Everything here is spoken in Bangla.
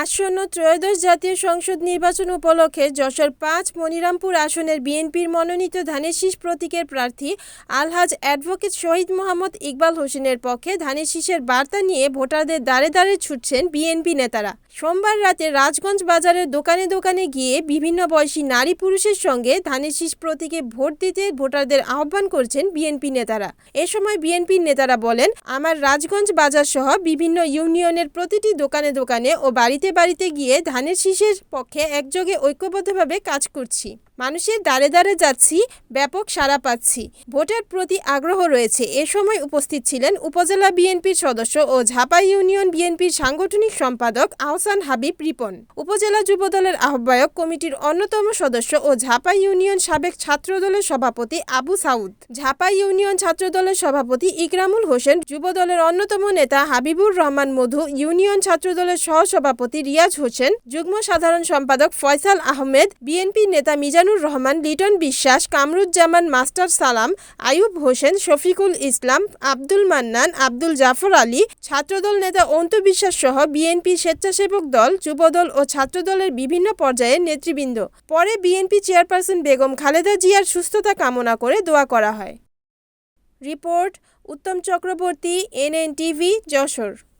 আসন্ন ত্রয়োদশ জাতীয় সংসদ নির্বাচন উপলক্ষে যশোর পাঁচ, মনিরামপুর আসনের বিএনপির মনোনীত ধানের শীষ প্রতীকের প্রার্থী আলহাজ অ্যাডভোকেট শহীদ মোহাম্মদ ইকবাল হোসেনের পক্ষে ধানের শীষের বার্তা নিয়ে ভোটারদের দ্বারে দ্বারে ছুটছেন বিএনপি নেতারা। সোমবার রাতে রাজগঞ্জ বাজারের দোকানে দোকানে গিয়ে বিভিন্ন বয়সী নারী পুরুষের সঙ্গে ধানের শীষ প্রতীকে ভোট দিতে ভোটারদের আহ্বান করছেন বিএনপি নেতারা। এ সময় বিএনপি নেতারা বলেন, আমার রাজগঞ্জ বাজার সহ বিভিন্ন ইউনিয়নের প্রতিটি দোকানে দোকানে ও বাড়িতে বাড়িতে গিয়ে ধানের শীষের পক্ষে একযোগে ঐক্যবদ্ধভাবে কাজ করছি। মানুষের দ্বারে দ্বারে যাচ্ছি, ব্যাপক সাড়া পাচ্ছি। ভোটের প্রতি আগ্রহ রয়েছে। এ সময় উপস্থিত ছিলেন উপজেলা বিএনপির সদস্য ও ঝাপা ইউনিয়ন বিএনপির সাংগঠনিক সম্পাদক আহসান হাবিব রিপন। উপজেলা যুবদলের আহ্বায়ক কমিটির অন্যতম সদস্য ও ঝাপা ইউনিয়ন সাবেক ছাত্রদলের সভাপতি আবু সাউদ। ঝাপা ইউনিয়ন ছাত্রদলের সভাপতি ইকরামুল হোসেন, যুবদলের অন্যতম নেতা হাবিবুর রহমান মধু, ইউনিয়ন ছাত্রদলের সহসভাপতি রিয়াজ হোসেন, যুগ্ম সাধারণ সম্পাদক ফয়সাল আহমেদ বিএনপি নেতা মিজানুর রহমান, লিটন বিশ্বাস, কামরুজ্জামান, মাস্টার সালাম আয়ুব হোসেন, শফিকুল ইসলাম, আব্দুল মান্নান, আব্দুল জাফর আলী, ছাত্রদল নেতা অন্তু বিশ্বাস সহ বিএনপি স্বেচ্ছাসেবক দল, যুবদল ও ছাত্রদলের বিভিন্ন পর্যায়ের নেতৃবৃন্দ। পরে বিএনপি চেয়ারপারসন বেগম খালেদা জিয়ার সুস্থতা কামনা করে দোয়া করা হয়। Report, Uttam Chakraborty, NN TV, Jessore.